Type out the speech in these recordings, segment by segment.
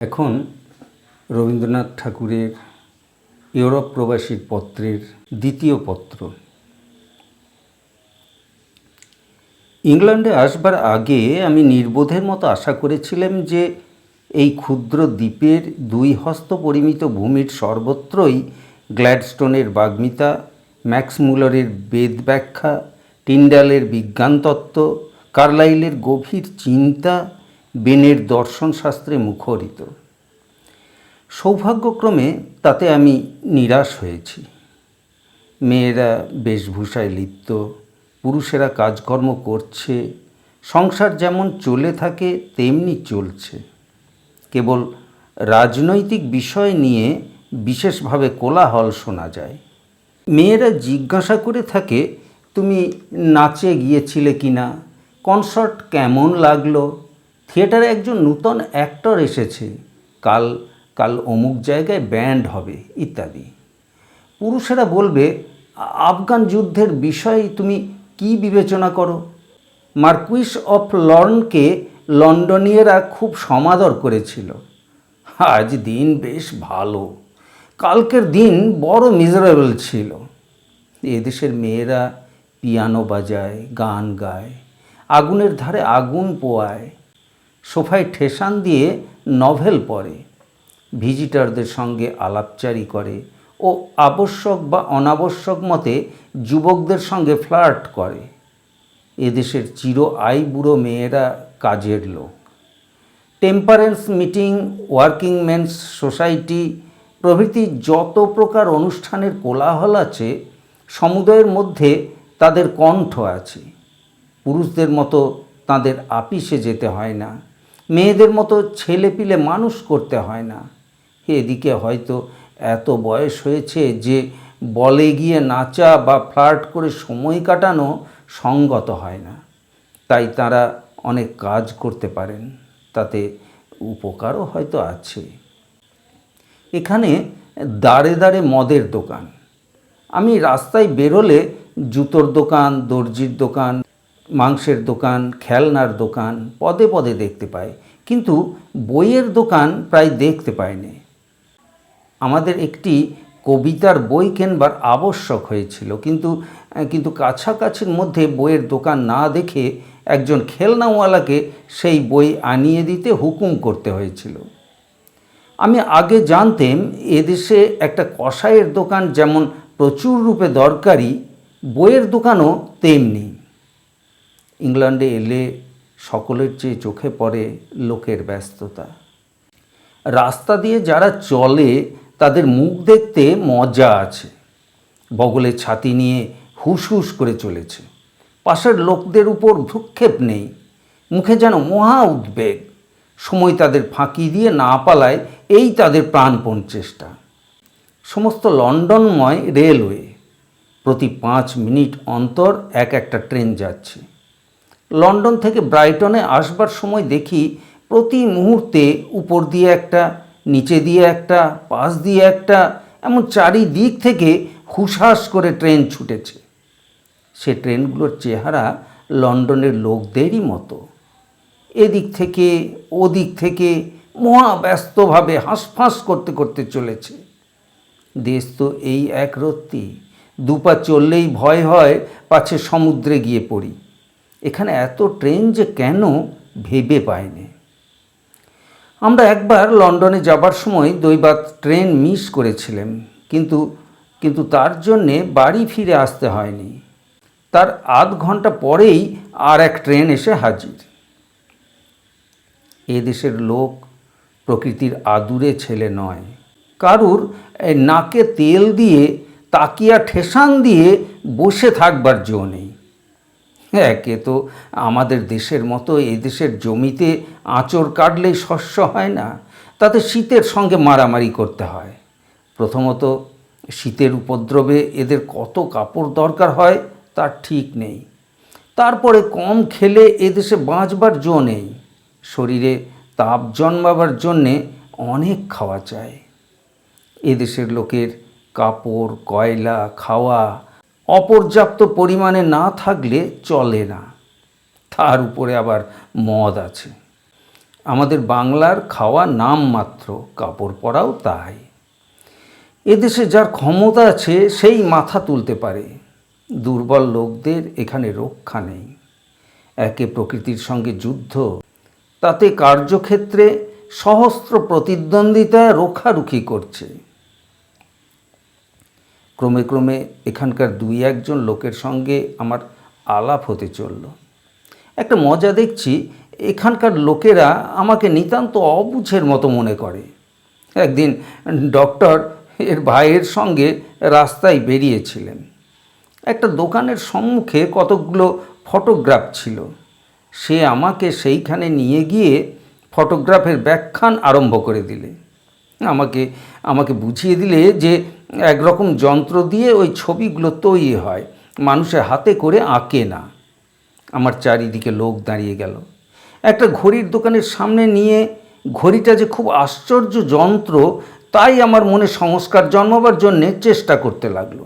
এখন রবীন্দ্রনাথ ঠাকুরের ইউরোপ প্রবাসীর পত্রের দ্বিতীয় পত্র। ইংল্যান্ডে আসবার আগে আমি নির্বোধের মতো আশা করেছিলাম যে এই ক্ষুদ্র দ্বীপের দুই হস্ত পরিমিত ভূমির সর্বত্রই গ্ল্যাডস্টোনের বাগ্মিতা, ম্যাক্স মুলারের বেদ ব্যাখ্যা, টিন্ডালের বিজ্ঞানতত্ত্ব, কার্লাইলের গভীর চিন্তা বেনের দর্শনশাস্ত্রে মুখরিত। সৌভাগ্যক্রমে তাতে আমি নিরাশ হয়েছি। মেয়েরা বেশভূষায় লিপ্ত, পুরুষেরা কাজকর্ম করছে, সংসার যেমন চলে থাকে, তেমনি চলছে। কেবল রাজনৈতিক বিষয় নিয়ে বিশেষভাবে কোলাহল শোনা যায়। মেয়েরা জিজ্ঞাসা করে থাকে, তুমি নাচে গিয়েছিলে কি না কনসার্ট কেমন লাগল? থিয়েটারে একজন নূতন অ্যাক্টর এসেছে। কাল কাল অমুক জায়গায় ব্যান্ড হবে, ইত্যাদি। পুরুষেরা বলবে আফগান যুদ্ধের বিষয়ে তুমি কি বিবেচনা করো? মার্কুইস অফ লর্নকে লন্ডনীয়রা খুব সমাদর করেছিল। আজ দিন বেশ ভালো। কালকের দিন বড় মিজারেবল ছিল। এদেশের মেয়েরা পিয়ানো বাজায়, গান গায়, আগুনের ধারে আগুন পোয়ায়। সোফায় ঠেসান দিয়ে নভেল পড়ে, ভিজিটারদের সঙ্গে আলাপচারি করে ও আবশ্যক বা অনাবশ্যক মতে যুবকদের সঙ্গে ফ্লার্ট করে। এদেশের চির আই বুড়ো মেয়েরা কাজের লোক। Temperance meeting, working men's society, প্রভৃতি যত প্রকার অনুষ্ঠানের কোলাহল আছে, সমুদয়ের মধ্যে তাদের কণ্ঠ আছে। পুরুষদের মতো তাদের আপিসে যেতে হয় না। মেয়েদের মতো ছেলে পিলে মানুষ করতে হয় না। এদিকে হয়তো এত বয়স হয়েছে যে বলে গিয়ে নাচা বা ফ্লার্ট করে সময় কাটানো সঙ্গত হয় না। তাই তারা অনেক কাজ করতে পারেন, তাতে উপকারও হয়তো আছে। এখানে দাঁড়ে দাঁড়ে মদের দোকান। আমি রাস্তায় বেরোলে জুতোর দোকান, দর্জির দোকান মাংসের দোকান, খেলনার দোকান পদে পদে দেখতে পাই কিন্তু বইয়ের দোকান প্রায় দেখতে পাইনি আমাদের একটি কবিতার বই কেনবার আবশ্যক হয়েছিল, কিন্তু কিন্তু কাছাকাছির মধ্যে বইয়ের দোকান না দেখে একজন খেলনাওয়ালাকে সেই বই আনিয়ে দিতে হুকুম করতে হয়েছিল। আমি আগে জানতেম, এদেশে একটা কষায়ের দোকান যেমন প্রচুর রূপে দরকারি, বইয়ের দোকানও তেমনি। ইংল্যান্ডে এলে সকলের চেয়ে চোখে পড়ে লোকের ব্যস্ততা। রাস্তা দিয়ে যারা চলে, তাদের মুখ দেখতে মজা আছে। বগলে ছাতি নিয়ে হুস হুস করে চলেছে। পাশের লোকদের উপর ভ্রুক্ষেপ নেই। মুখে যেন মহা উদ্বেগ। সময় তাদের ফাঁকি দিয়ে না পালায়, এই তাদের প্রাণপণ চেষ্টা। সমস্ত লন্ডনময় রেলওয়ে প্রতি পাঁচ মিনিট অন্তর এক একটা ট্রেন যাচ্ছে। লন্ডন থেকে ব্রাইটনে আসবার সময় দেখি প্রতি মুহূর্তে উপর দিয়ে একটা, নিচে দিয়ে একটা, পাশ দিয়ে একটা, এমন চারিদিক থেকে হুসহাস করে ট্রেন ছুটেছে। সে ট্রেনগুলোর চেহারা লন্ডনের লোকদেরই মতো। এদিক থেকে, ওদিক থেকে মহা ব্যস্তভাবে হাঁসফাঁস করতে করতে চলেছে। দেশ তো এই এক রত্তি, দুপা চললেই ভয় হয়, পাছে সমুদ্রে গিয়ে পড়ি। এখানে এত ট্রেন যে কেন ভেবে পায়নি আমরা একবার লন্ডনে যাবার সময় দৈবাত ট্রেন মিস করেছিলাম, কিন্তু কিন্তু তার জন্যে বাড়ি ফিরে আসতে হয়নি। তার আধ ঘণ্টা পরেই আর এক ট্রেন এসে হাজির। এ দেশের লোক প্রকৃতির আদুরে ছেলে নয়। কারুর নাকে তেল দিয়ে, তাকিয়া ঠেসান দিয়ে বসে থাকবার জো নেই। একে তো আমাদের দেশের মতো এদেশের জমিতে আঁচড় কাটলেই শস্য হয় না, তাতে শীতের সঙ্গে মারামারি করতে হয়। প্রথমত, শীতের উপদ্রবে এদের কত কাপড় দরকার হয় তার ঠিক নেই। তারপরে কম খেলে এদেশে বাঁচবার জো নেই। শরীরে তাপ জন্মাবার জন্যে অনেক খাওয়া চাই। এদেশের লোকের কাপড়, কয়লা, খাওয়া অপর্যাপ্ত পরিমাণে না থাকলে চলে না। তার উপরে আবার মদ আছে। আমাদের বাংলার খাওয়া নাম মাত্র, কাপড় পরাও তাই। এদেশে যার ক্ষমতা আছে, সেই মাথা তুলতে পারে। দুর্বল লোকদের এখানে রক্ষা নেই। একে প্রকৃতির সঙ্গে যুদ্ধ, তাতে কার্যক্ষেত্রে সহস্র প্রতিদ্বন্দ্বিতা রক্ষারুখি করছে। ক্রমে ক্রমে এখানকার দুই একজন লোকের সঙ্গে আমার আলাপ হতে চলল। একটা মজা দেখছি, এখানকার লোকেরা আমাকে নিতান্ত অবুঝের মতো মনে করে। একদিন ডক্টর এর ভাইয়ের সঙ্গে রাস্তায় বেরিয়েছিলেন। একটা দোকানের সম্মুখে কতকগুলো ফটোগ্রাফ ছিল। সে আমাকে সেইখানে নিয়ে গিয়ে ফটোগ্রাফের ব্যাখ্যান আরম্ভ করে দিলে। আমাকে আমাকে বুঝিয়ে দিলে যে একরকম যন্ত্র দিয়ে ওই ছবিগুলো তৈরি হয়, মানুষের হাতে করে আঁকে না। আমার চারিদিকে লোক দাঁড়িয়ে গেল। একটা ঘড়ির দোকানের সামনে নিয়ে ঘড়িটা যে খুব আশ্চর্য যন্ত্র, তাই আমার মনে সংস্কার জন্মাবার জন্যে চেষ্টা করতে লাগল।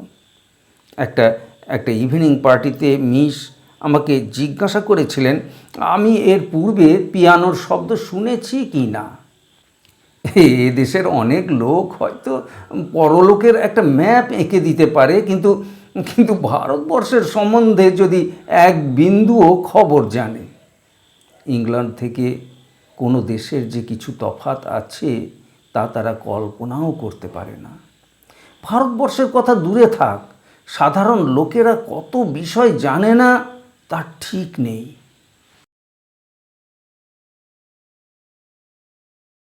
একটা একটা ইভিনিং পার্টিতে মিস আমাকে জিজ্ঞাসা করেছিলেন, আমি এর পূর্বে পিয়ানোর শব্দ শুনেছি কি না? এ দেশের অনেক লোক হয়তো পরলোকের একটা ম্যাপ এঁকে দিতে পারে, কিন্তু কিন্তু ভারতবর্ষের সম্বন্ধে যদি এক বিন্দুও খবর জানে, ইংল্যান্ড থেকে কোনো দেশের যে কিছু তফাত আছে, তা তারা কল্পনাও করতে পারে না। ভারতবর্ষের কথা দূরে থাক, সাধারণ লোকেরা কত বিষয় জানে না তার ঠিক নেই।